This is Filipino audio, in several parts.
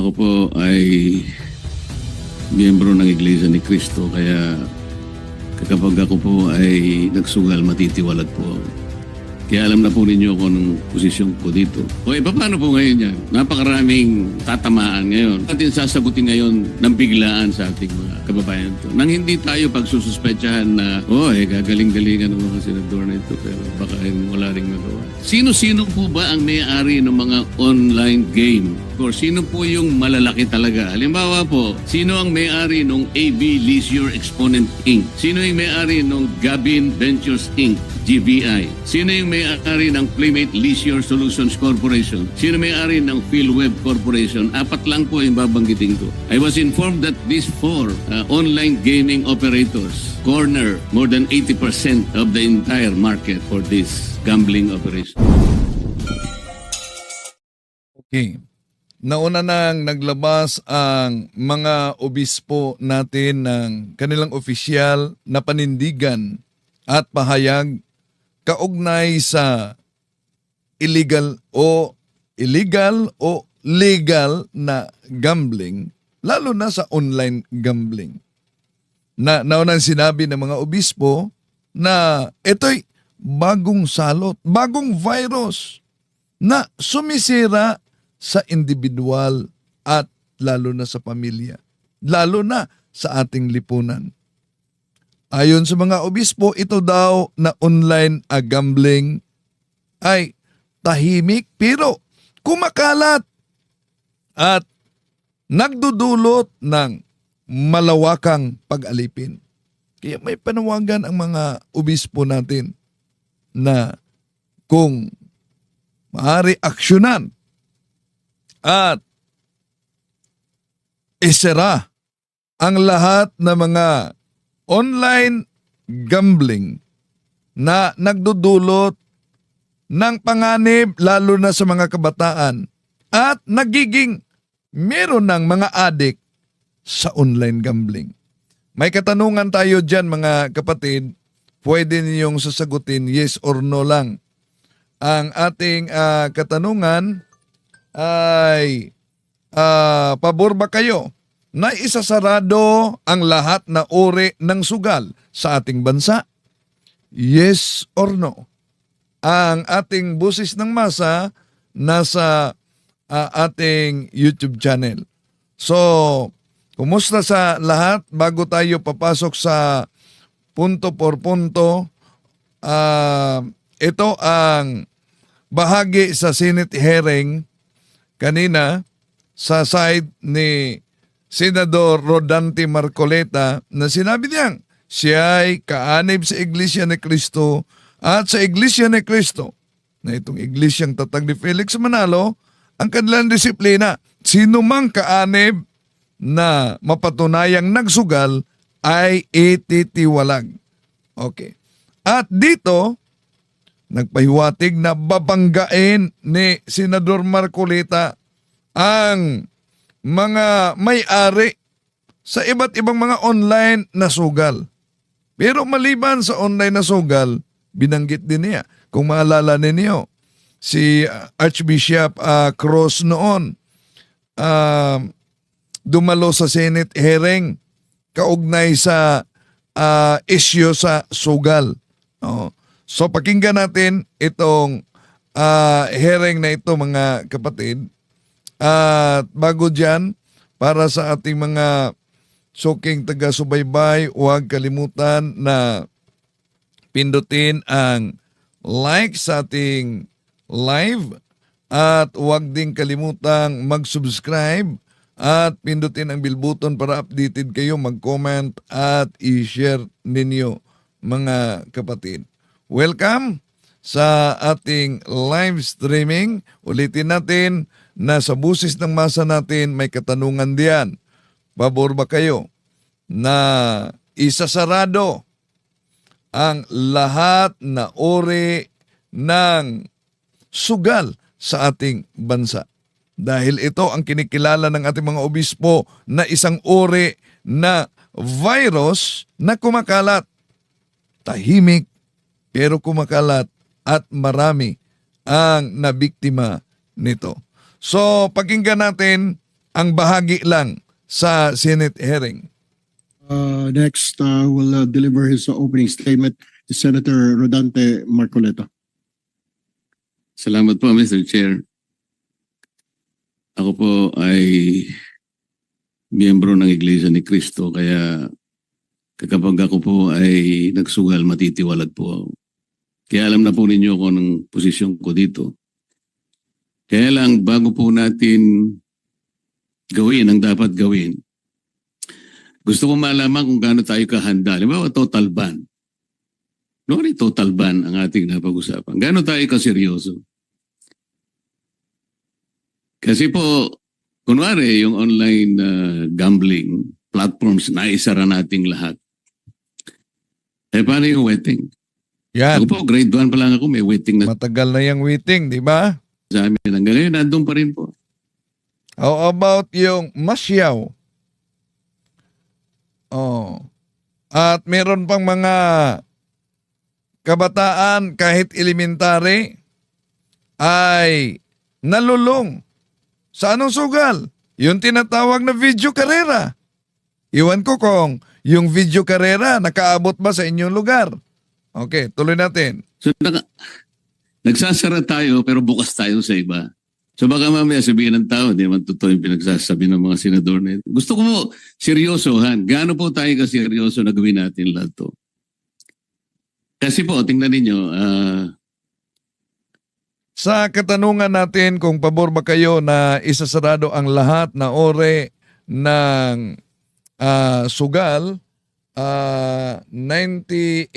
Ako po ay miyembro ng Iglesia ni Cristo kaya kapag ako po ay nagsugal, matitiwalag po ako. Kaya alam na po ninyo kung anong posisyon ko dito. O eh, paano po ngayon yan? Napakaraming tatamaan ngayon. Atin sasagutin ngayon ng biglaan sa ating mga kababayan to. Nang hindi tayo pagsususpetsahan na, oh, eh, gagaling-galingan ng mga senador na ito, pero baka eh, wala rin magawa. Sino-sino po ba ang may-ari ng mga online game? Or sino po yung malalaki talaga? Halimbawa po, sino ang may-ari ng AB Leisure Exponent Inc.? Sino yung may-ari ng Gabin Ventures Inc.? GVI. Sino yung may-ari ng Playmate Leisure Solutions Corporation? Sino may-ari ng PhilWeb Corporation? Apat lang po yung babanggitin ko. I was informed that these four uh, online gaming operators corner more than 80% of the entire market for this gambling operation. Okay. Nauna nang naglabas ang mga obispo natin ng kanilang opisyal na panindigan at pahayag kaugnay sa illegal o illegal o legal na gambling, lalo na sa online gambling. Na naunang sinabi ng mga obispo na ito'y bagong salot, bagong virus na sumisira sa individual at lalo na sa pamilya, lalo na sa ating lipunan. Ayon sa mga obispo, ito daw na online a gambling ay tahimik pero kumakalat at nagdudulot ng malawakang pag-alipin. Kaya may panawagan ang mga obispo natin na kung maaari aksyonan at isera ang lahat ng mga online gambling na nagdudulot ng panganib lalo na sa mga kabataan at nagiging meron ng mga adik sa online gambling. May katanungan tayo dyan mga kapatid, pwede ninyong sasagutin yes or no lang. Ang ating ah, katanungan ay ah, pabor ba kayo na isasarado ang lahat na uri ng sugal sa ating bansa? Yes or no? Ang ating busis ng masa nasa ah, ating YouTube channel. So, kumusta sa lahat bago tayo papasok sa punto por punto? Ah, ito ang bahagi sa Senate hearing kanina sa side ni Senador Rodante Marcoleta na sinabi niyang siya ay kaanib sa Iglesia ni Cristo at sa Iglesia ni Cristo na itong iglesyang tatag ni Felix Manalo ang kanilang disiplina. Sino mang kaanib na mapatunayang nagsugal ay ititiwalag. Okay. At dito, nagpahiwatig na babanggain ni Senador Marcoleta ang mga may-ari sa iba't ibang mga online na sugal. Pero maliban sa online na sugal, binanggit din niya. Kung maalala ninyo, si uh, Archbishop uh, Cross noon, uh, dumalo sa Senate hearing kaugnay sa uh, issue sa sugal. Oo. So pakinggan natin itong uh, hearing na ito mga kapatid. At bago dyan, para sa ating mga suking taga-subaybay, huwag kalimutan na pindutin ang like sa ating live at huwag din kalimutang mag-subscribe at pindutin ang bell button para updated kayo, mag-comment at i-share ninyo mga kapatid. Welcome sa ating live streaming. Ulitin natin na sa busis ng masa natin may katanungan diyan. Pabor ba kayo na isasarado ang lahat na uri ng sugal sa ating bansa? Dahil ito ang kinikilala ng ating mga obispo na isang uri na virus na kumakalat. Tahimik pero kumakalat at marami ang nabiktima nito. So, pakinggan natin ang bahagi lang sa Senate hearing. Uh, next, uh, will uh, deliver his uh, opening statement Senator Rodante Marcoleta. Salamat po, Mr. Chair. Ako po ay miyembro ng Iglesia ni Cristo, kaya kapag ako po ay nagsugal, matitiwalag po ako. Kaya alam na po ninyo kung anong posisyon ko dito. Kaya lang, bago po natin gawin ang dapat gawin, gusto ko malaman kung gaano tayo kahanda. Halimbawa, total ban. No, total ban ang ating napag-usapan. Gaano tayo kaseryoso? Kasi po, kunwari yung online uh, gambling platforms na isara nating lahat. Eh, paano yung waiting? Yan. Ako po, grade 1 pa lang ako, may waiting na Matagal na yung waiting, di ba? sa amin. Hanggang ngayon, nandun pa rin po. How about yung masyaw? Oh. At meron pang mga kabataan kahit elementary ay nalulong. Sa anong sugal? Yung tinatawag na video karera. Iwan ko kung yung video karera nakaabot ba sa inyong lugar. Okay, tuloy natin. So, naka, nagsasara tayo, pero bukas tayo sa iba. So baka mamaya sabihin ng tao, hindi naman totoo yung pinagsasabi ng mga senador na ito. Gusto ko po, seryosohan. Gaano po tayo kaseryoso na gawin natin lahat to? Kasi po, tingnan ninyo, ah, Sa katanungan natin kung pabor ba kayo na isasarado ang lahat na ore ng ah, sugal, ah, 98%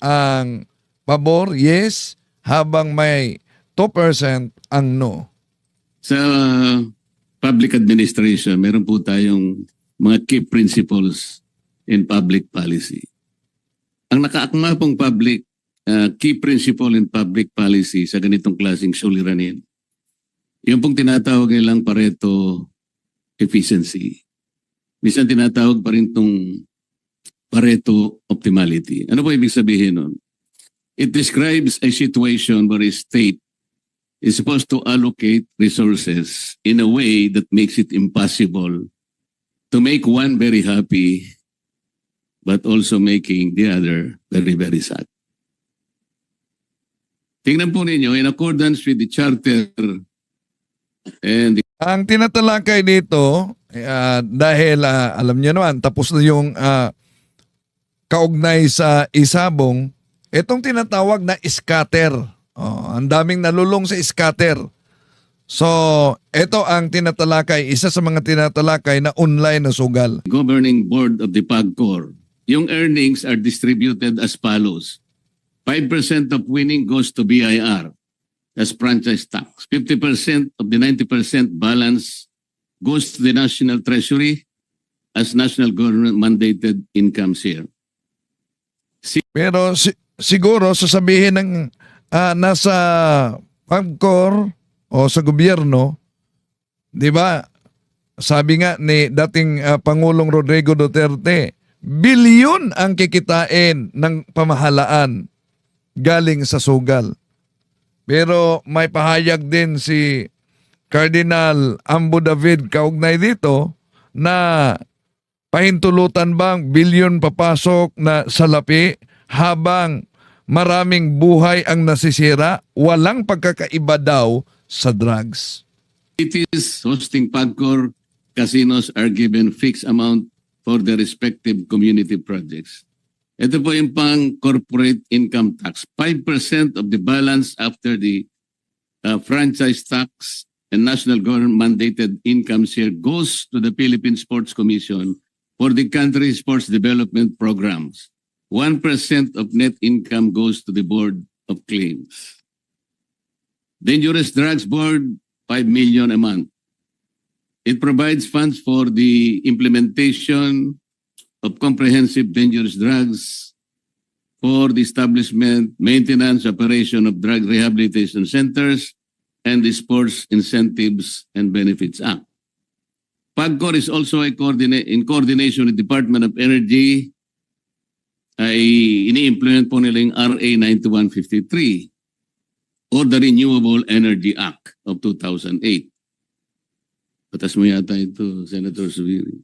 ang pabor, yes, habang may 2% ang no. Sa public administration, meron po tayong mga key principles in public policy. Ang nakaakma pong public uh, key principle in public policy sa ganitong klaseng suliranin, yung pong tinatawag nilang Pareto efficiency. Minsan tinatawag pa rin itong Pareto optimality. Ano po ibig sabihin nun? It describes a situation where a state is supposed to allocate resources in a way that makes it impossible to make one very happy but also making the other very, very sad. Tingnan po ninyo, in accordance with the charter and the Ang tinatalakay dito, ah, dahil ah, alam niyo naman, tapos na yung ah, kaugnay sa isabong, itong tinatawag na scatter. Oh, ang daming nalulong sa scatter. So, ito ang tinatalakay, isa sa mga tinatalakay na online na sugal. governing board of the PAGCOR, yung earnings are distributed as follows. 5% of winning goes to BIR as franchise tax. 50% of the 90% balance goes to the National Treasury as national government mandated income share. Pero si- siguro sasabihin ng ah, nasa PAGCOR o sa gobyerno, 'di ba? Sabi nga ni dating ah, Pangulong Rodrigo Duterte, bilyon ang kikitain ng pamahalaan galing sa sugal. Pero may pahayag din si Cardinal Ambo David kaugnay dito na pahintulutan bang bilyon papasok na salapi habang maraming buhay ang nasisira, walang pagkakaiba daw sa drugs. Cities hosting PAGCOR casinos are given fixed amount for their respective community projects. Ito po yung pang corporate income tax. 5% of the balance after the uh, franchise tax and national government mandated income share goes to the Philippine Sports Commission for the country's sports development programs. 1% of net income goes to the Board of Claims. Dangerous Drugs Board, 5 million a month. It provides funds for the implementation of comprehensive dangerous drugs for the establishment, maintenance, operation of drug rehabilitation centers, and the Sports Incentives and Benefits Act. PAGCOR is also a coordinate, in coordination with Department of Energy, ay ini-implement po nila yung RA 9153 or the Renewable Energy Act of 2008. Patas mo yata ito, Senator Subiri.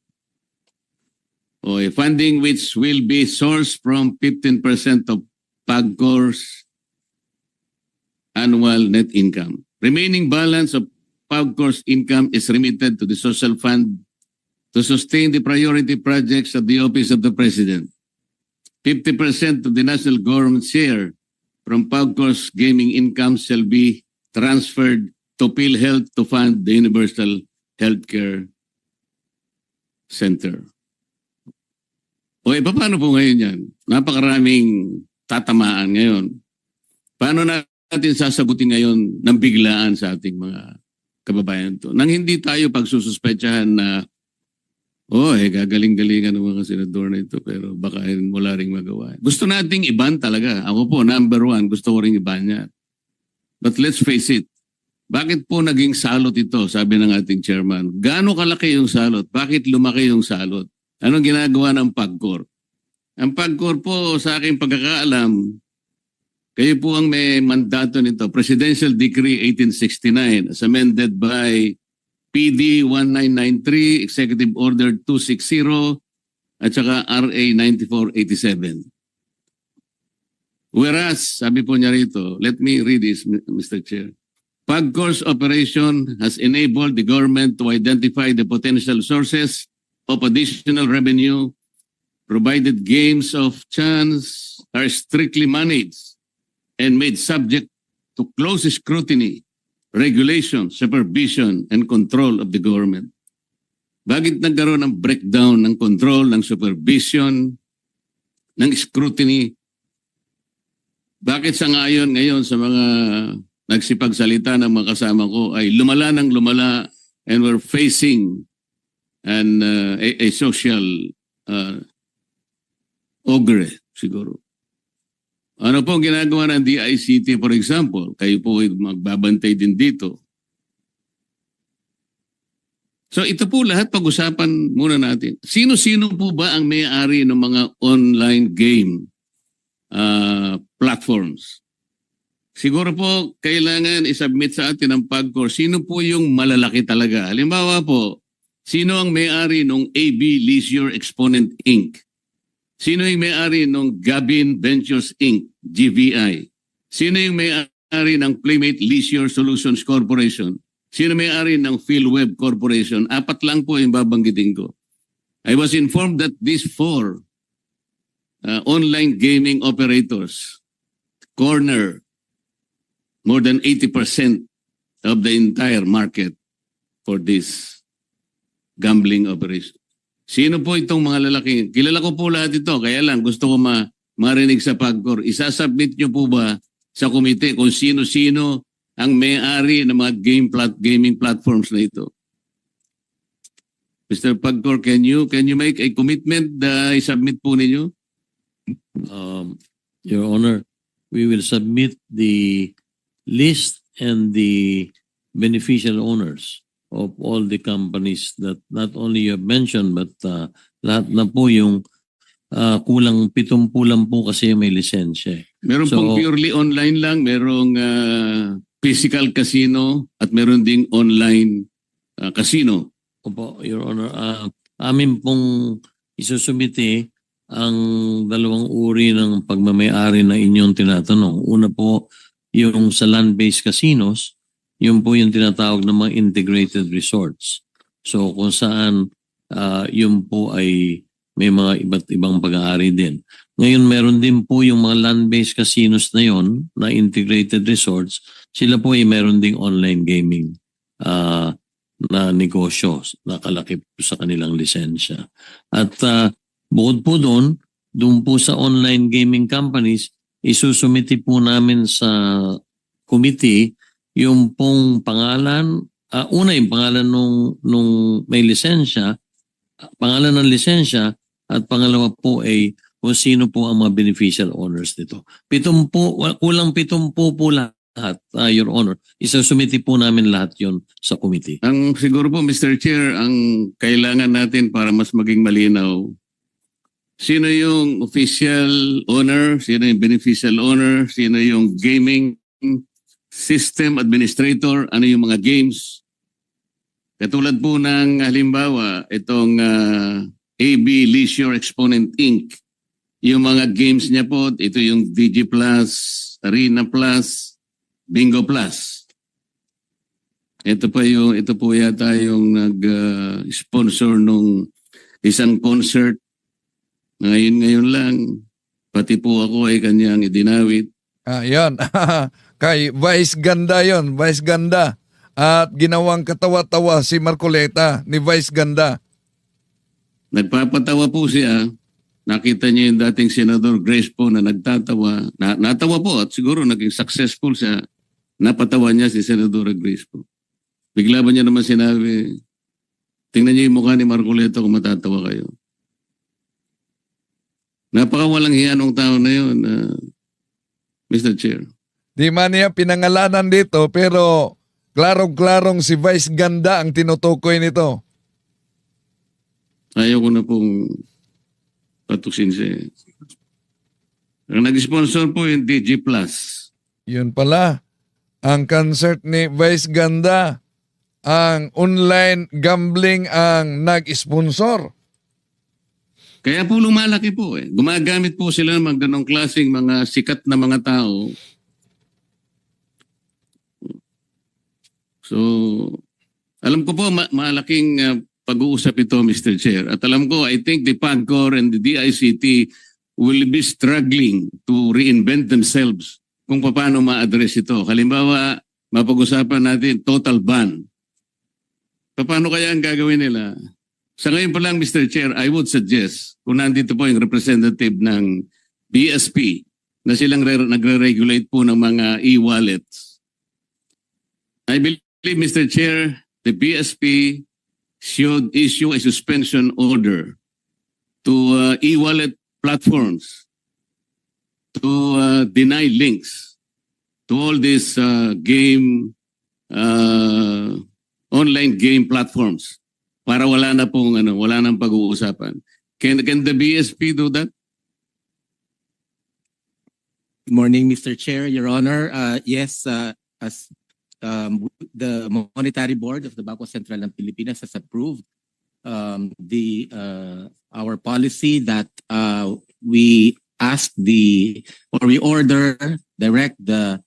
O a funding which will be sourced from 15% of PAGCOR's annual net income. Remaining balance of PAGCOR's income is remitted to the social fund to sustain the priority projects of the Office of the President. 50% of the national government share from PAGCOR's gaming income shall be transferred to PhilHealth to fund the Universal Healthcare Center. O eh, paano po ngayon yan? Napakaraming tatamaan ngayon. Paano natin sasagutin ngayon ng biglaan sa ating mga kababayan to? Nang hindi tayo pagsususpetsahan na oh, eh, gagaling-galingan ng mga senador na ito pero baka wala ring magawa. Gusto nating iban talaga. Ako po, number one, gusto ko ring iban yan. But let's face it, bakit po naging salot ito, sabi ng ating chairman? Gaano kalaki yung salot? Bakit lumaki yung salot? Anong ginagawa ng PAGCOR? Ang PAGCOR po, sa aking pagkakaalam, kayo po ang may mandato nito. Presidential Decree 1869 as amended by PD 1993, Executive Order 260, at saka RA 9487. Whereas, sabi po niya rito, let me read this, Mr. Chair. PAGCOR's operation has enabled the government to identify the potential sources of additional revenue provided games of chance are strictly managed and made subject to close scrutiny, regulation, supervision, and control of the government. Bakit nagkaroon ng breakdown ng control, ng supervision, ng scrutiny? Bakit sa ngayon ngayon sa mga nagsipagsalita ng mga kasama ko ay lumala ng lumala and we're facing an uh, a, a social uh, ogre siguro. Ano po ang ginagawa ng DICT for example? Kayo po ay magbabantay din dito. So ito po lahat pag-usapan muna natin. Sino-sino po ba ang may-ari ng mga online game uh, platforms? Siguro po kailangan isubmit sa atin ang PAGCOR. Sino po yung malalaki talaga? Halimbawa po, sino ang may-ari ng AB Leisure Exponent Inc.? Sino yung may-ari ng Gabin Ventures Inc., GVI? Sino yung may-ari ng Playmate Leisure Solutions Corporation? Sino may-ari ng PhilWeb Corporation? Apat lang po yung babanggitin ko. I was informed that these four uh, online gaming operators corner more than 80% of the entire market for this gambling operation. Sino po itong mga lalaki? Kilala ko po lahat ito, kaya lang gusto ko ma marinig sa PAGCOR. Isasubmit nyo po ba sa komite kung sino-sino ang may-ari ng mga game plat gaming platforms na ito? Mr. PAGCOR, can you can you make a commitment na isubmit po ninyo? Um, Your Honor, we will submit the list and the beneficial owners of all the companies that not only you have mentioned but uh, lahat na po yung uh, kulang pitumpu lang po kasi may lisensya. Meron So- pong purely online lang, merong ah, physical casino at meron ding online ah, casino. Opo, Your Honor, ah, amin pong isusumite ang dalawang uri ng pagmamayari na inyong tinatanong. Una po, yung sa land-based casinos, yun po yung tinatawag ng mga integrated resorts. So kung saan ah, yun po ay may mga iba't ibang pag-aari din. Ngayon meron din po yung mga land-based casinos na yon na integrated resorts. Sila po ay meron ding online gaming ah, na negosyo na kalaki po sa kanilang lisensya. At ah, bukod po doon, doon po sa online gaming companies, isusumiti po namin sa committee yung pong pangalan, ah, una yung pangalan nung, nung may lisensya, pangalan ng lisensya, at pangalawa po ay kung sino po ang mga beneficial owners nito. Pitumpu, wa- kulang pitumpu po lahat, ah, Your Honor. Isusumiti po namin lahat yon sa committee. Ang siguro po Mr. Chair, ang kailangan natin para mas maging malinaw, sino yung official owner, sino yung beneficial owner, sino yung gaming system administrator, ano yung mga games, Katulad po ng halimbawa, itong ah, AB Leisure Exponent Inc. Yung mga games niya po, ito yung DG Plus, Arena Plus, Bingo Plus. Ito pa yung ito po yata yung nag-sponsor nung isang concert. Ngayon ngayon lang pati po ako ay kanyang idinawit. Ah, yan. Kay Vice Ganda yon, Vice Ganda. At ginawang katawa-tawa si Marcoleta ni Vice Ganda. Nagpapatawa po siya. Nakita niya yung dating Senador Grace po na nagtatawa. Na, natawa po at siguro naging successful siya. Napatawa niya si Senador Grace po. Bigla ba niya naman sinabi, tingnan niyo yung mukha ni Marcoleta kung matatawa kayo. Napakawalang hiya nung tao na yun, ah, Mr. Chair. Di man niya pinangalanan dito pero klarong-klarong si Vice Ganda ang tinutukoy nito. Ayaw ko na pong patuksin siya. Ang nag-sponsor po yung DG Plus. Yun pala, ang concert ni Vice Ganda, ang online gambling ang nag-sponsor. Kaya po lumalaki po eh. Gumagamit po sila ng mga ganong klaseng mga sikat na mga tao. So, alam ko po ma- malaking uh, pag-uusap ito, Mr. Chair. At alam ko, I think the PAGCOR and the DICT will be struggling to reinvent themselves kung paano ma-address ito. Halimbawa, mapag-usapan natin total ban. Paano kaya ang gagawin nila? Sa ngayon pa lang, Mr. Chair, I would suggest, kung nandito po yung representative ng BSP, na silang re- nagre-regulate po ng mga e-wallets. I believe, Mr. Chair, the BSP should issue a suspension order to uh, e-wallet platforms to uh, deny links to all these uh, game, uh, online game platforms para wala na pong ano, wala nang pag-uusapan. Can can the BSP do that? Good morning, Mr. Chair, Your Honor. Uh, yes, uh, as um, the Monetary Board of the Bangko Sentral ng Pilipinas has approved um, the uh, our policy that uh, we ask the or we order direct the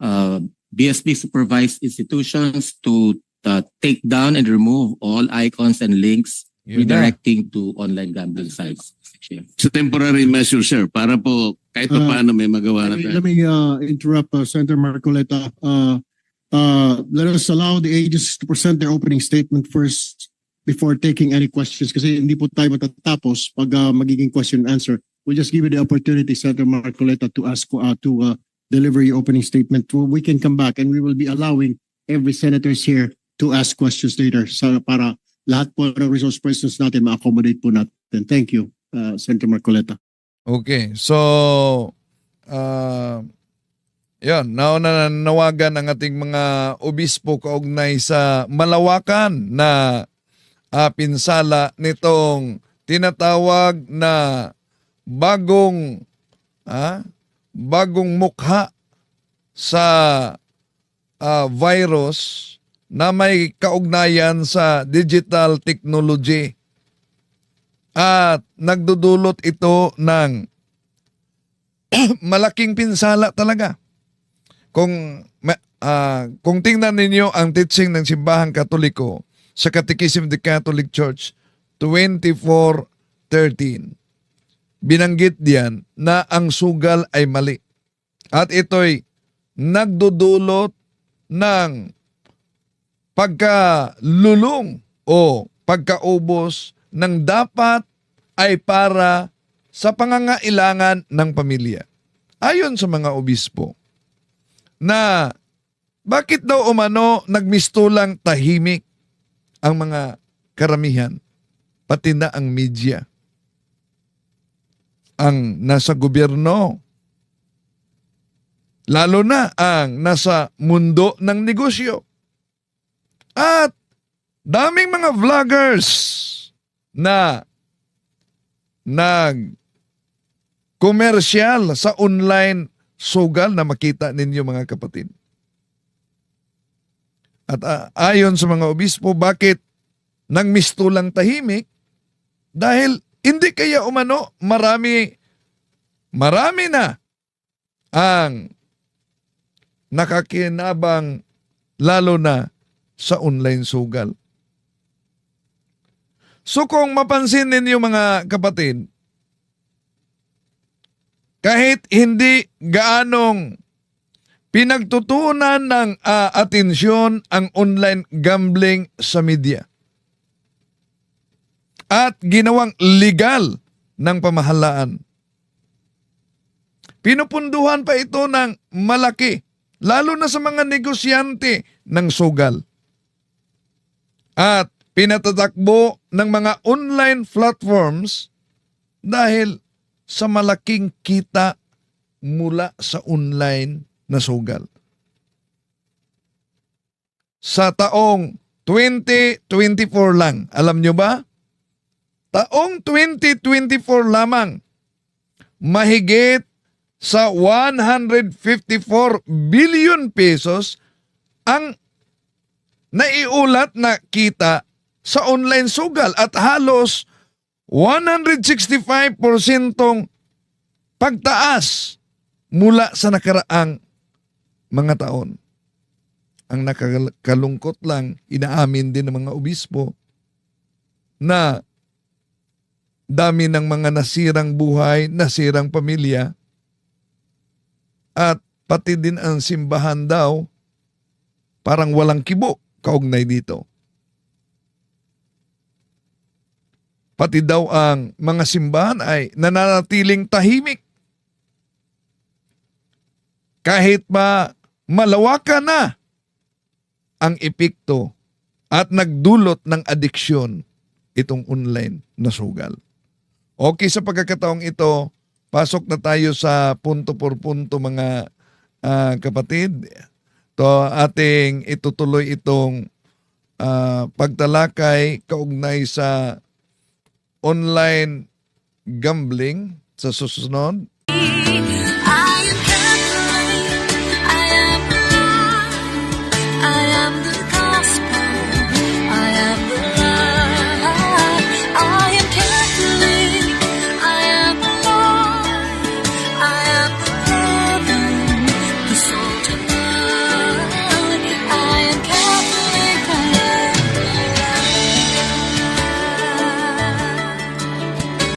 uh, BSP supervised institutions to uh, take down and remove all icons and links Yun na. redirecting to online gambling sites. Chair. Sa temporary measure, sir, para po kahit pa Uh, paano may magawa na Let me, tayo. let me uh, interrupt uh, Senator Marcoleta. Uh, uh, let us allow the agencies to present their opening statement first before taking any questions kasi hindi po tayo matatapos pag uh, magiging question and answer. We'll just give you the opportunity, Senator Marcoleta, to ask uh, to uh, deliver your opening statement. We can come back and we will be allowing every senators here to ask questions later sa para lahat po ng resource persons natin ma-accommodate po natin. Thank you, uh, Senator Marcoleta. Okay, so uh, yan, nauna na nawagan ang ating mga obispo kaugnay sa malawakan na uh, pinsala nitong tinatawag na bagong ah, bagong mukha sa ah, virus na may kaugnayan sa digital technology at nagdudulot ito ng malaking pinsala talaga. Kung ah, kung tingnan ninyo ang teaching ng Simbahang Katoliko sa Catechism of the Catholic Church 24:13 binanggit diyan na ang sugal ay mali. At ito'y nagdudulot ng pagkalulong o pagkaubos ng dapat ay para sa pangangailangan ng pamilya. Ayon sa mga obispo, na bakit daw umano nagmistulang tahimik ang mga karamihan, pati na ang media, ang nasa gobyerno, lalo na ang nasa mundo ng negosyo. At daming mga vloggers na nag komersyal sa online sugal na makita ninyo mga kapatid. At ah, ayon sa mga obispo, bakit nang mistulang tahimik? Dahil hindi kaya umano marami marami na ang nakakinabang lalo na sa online sugal. So kung mapansin ninyo mga kapatid, kahit hindi gaanong pinagtutunan ng ah, atensyon ang online gambling sa media at ginawang legal ng pamahalaan. Pinupunduhan pa ito ng malaki, lalo na sa mga negosyante ng sugal. At pinatatakbo ng mga online platforms dahil sa malaking kita mula sa online na sugal. Sa taong 2024 lang, alam nyo ba? Taong 2024 lamang, mahigit sa 154 billion pesos ang naiulat na kita sa online sugal at halos 165% pagtaas mula sa nakaraang mga taon. Ang nakakalungkot lang, inaamin din ng mga obispo na dami ng mga nasirang buhay, nasirang pamilya, at pati din ang simbahan daw parang walang kibo kaugnay dito. Pati daw ang mga simbahan ay nananatiling tahimik. Kahit pa malawakan na ang epekto at nagdulot ng adiksyon itong online na sugal. Okay sa pagkakataong ito, pasok na tayo sa punto por punto mga ah, kapatid. To ating itutuloy itong ah, pagtalakay kaugnay sa online gambling sa susunod